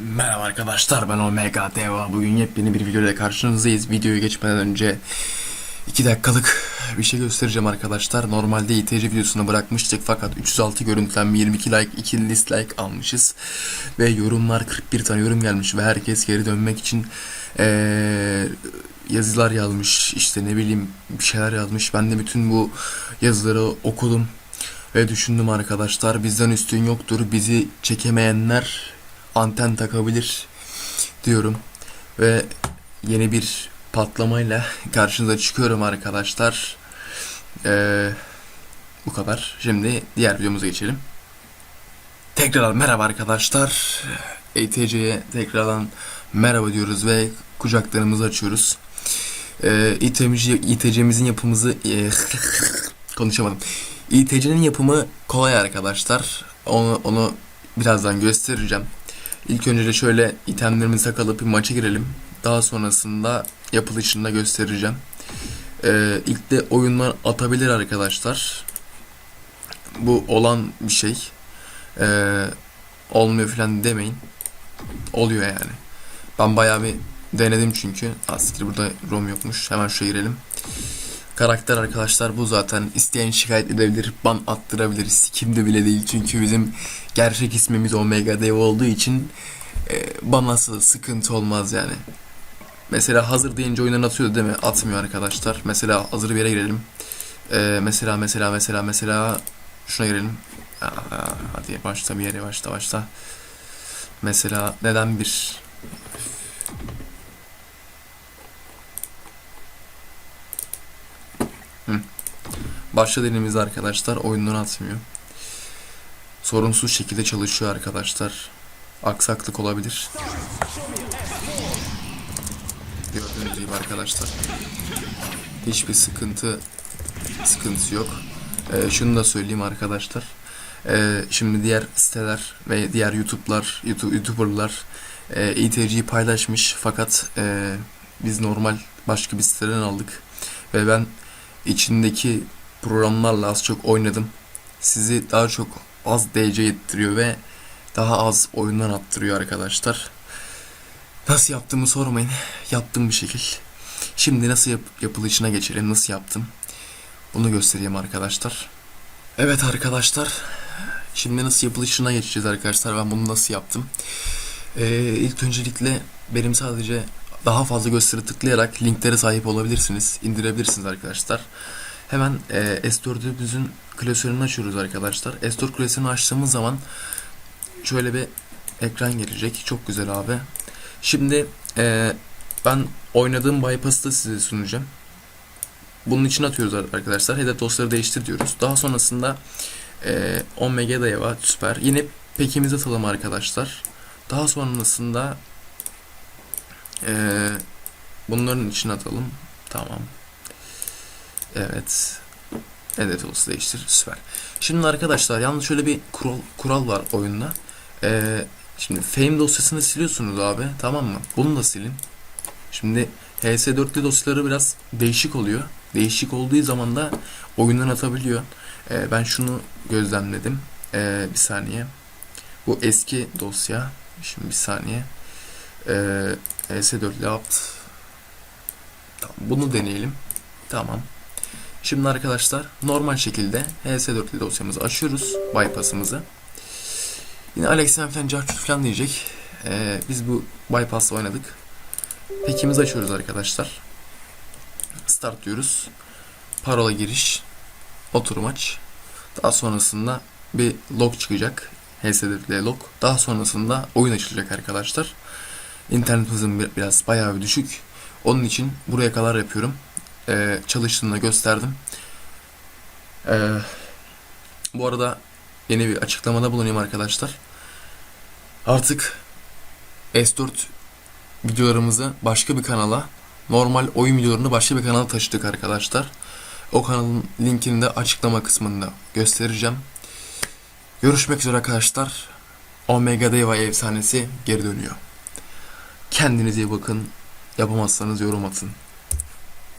Merhaba arkadaşlar ben Omega Deva. Bugün yepyeni bir videoyla karşınızdayız. Videoyu geçmeden önce 2 dakikalık bir şey göstereceğim arkadaşlar. Normalde ITC videosunu bırakmıştık fakat 306 görüntülenme 22 like 2 dislike almışız. Ve yorumlar 41 tane yorum gelmiş ve herkes geri dönmek için eee, yazılar yazmış. işte ne bileyim bir şeyler yazmış. Ben de bütün bu yazıları okudum. Ve düşündüm arkadaşlar bizden üstün yoktur. Bizi çekemeyenler anten takabilir diyorum. Ve yeni bir patlamayla karşınıza çıkıyorum arkadaşlar. Ee, bu kadar. Şimdi diğer videomuza geçelim. Tekrar merhaba arkadaşlar. ETC'ye tekrardan merhaba diyoruz ve kucaklarımızı açıyoruz. Ee, İTC yapımızı e, konuşamadım. İTC'nin yapımı kolay arkadaşlar. Onu onu birazdan göstereceğim. İlk önce de şöyle itemlerimizi sakalıp bir maça girelim. Daha sonrasında yapılışını da göstereceğim. Ee, ilk de oyundan atabilir arkadaşlar. Bu olan bir şey. Ee, olmuyor falan demeyin. Oluyor yani. Ben bayağı bir denedim çünkü. Asiktir burada rom yokmuş. Hemen şuraya girelim. Karakter arkadaşlar bu zaten. isteyen şikayet edebilir, ban attırabilir. Kimde bile değil çünkü bizim gerçek ismimiz Omega Dev olduğu için e, banası sıkıntı olmaz yani. Mesela hazır deyince oyundan atıyor değil mi? Atmıyor arkadaşlar. Mesela hazır bir yere girelim. E, mesela mesela mesela mesela şuna girelim. Aa, hadi başla bir yere başla başla. Mesela neden bir Başla denemiz arkadaşlar oyundan atmıyor. Sorunsuz şekilde çalışıyor arkadaşlar. Aksaklık olabilir. Gördüğünüz gibi arkadaşlar. Hiçbir sıkıntı sıkıntı yok. Ee, şunu da söyleyeyim arkadaşlar. Ee, şimdi diğer siteler ve diğer YouTube'lar, YouTube, YouTuber'lar e, ITC'yi paylaşmış fakat e, biz normal başka bir siteden aldık ve ben içindeki programlarla az çok oynadım. Sizi daha çok az DC ettiriyor ve daha az oyundan attırıyor arkadaşlar. Nasıl yaptığımı sormayın. Yaptığım bir şekil. Şimdi nasıl yap yapılışına geçelim. Nasıl yaptım? Bunu göstereyim arkadaşlar. Evet arkadaşlar. Şimdi nasıl yapılışına geçeceğiz arkadaşlar. Ben bunu nasıl yaptım? Ee, ilk öncelikle benim sadece daha fazla gösteri tıklayarak linklere sahip olabilirsiniz. indirebilirsiniz arkadaşlar. Hemen e, S4'ümüzün klasörünü açıyoruz arkadaşlar. S4 klasörünü açtığımız zaman şöyle bir ekran gelecek. Çok güzel abi. Şimdi e, ben oynadığım bypass'ı da size sunacağım. Bunun için atıyoruz arkadaşlar. Hedef dosyaları değiştir diyoruz. Daha sonrasında e, 10 MB da süper. Yine pekimizi atalım arkadaşlar. Daha sonrasında e, bunların için atalım. Tamam. Evet. Evet olsun değiştir. Süper. Şimdi arkadaşlar yalnız şöyle bir kural, kural var oyunda. Ee, şimdi fame dosyasını siliyorsunuz abi. Tamam mı? Bunu da silin. Şimdi HS4'lü dosyaları biraz değişik oluyor. Değişik olduğu zaman da oyundan atabiliyor. Ee, ben şunu gözlemledim. Ee, bir saniye. Bu eski dosya. Şimdi bir saniye. Ee, HS4'lü apt. Tamam, bunu deneyelim. Tamam. Şimdi arkadaşlar normal şekilde HS4 dosyamızı açıyoruz. Bypass'ımızı. Yine Alexen falan Carchut falan diyecek. Ee, biz bu bypass'la oynadık. Pekimizi açıyoruz arkadaşlar. Start diyoruz. Parola giriş. Oturum aç. Daha sonrasında bir log çıkacak. HS4 log. Daha sonrasında oyun açılacak arkadaşlar. İnternet hızım biraz bayağı bir düşük. Onun için buraya kadar yapıyorum e, çalıştığını gösterdim. E, bu arada yeni bir açıklamada bulunayım arkadaşlar. Artık S4 videolarımızı başka bir kanala, normal oyun videolarını başka bir kanala taşıdık arkadaşlar. O kanalın linkini de açıklama kısmında göstereceğim. Görüşmek üzere arkadaşlar. Omega Deva efsanesi geri dönüyor. Kendinize iyi bakın. Yapamazsanız yorum atın.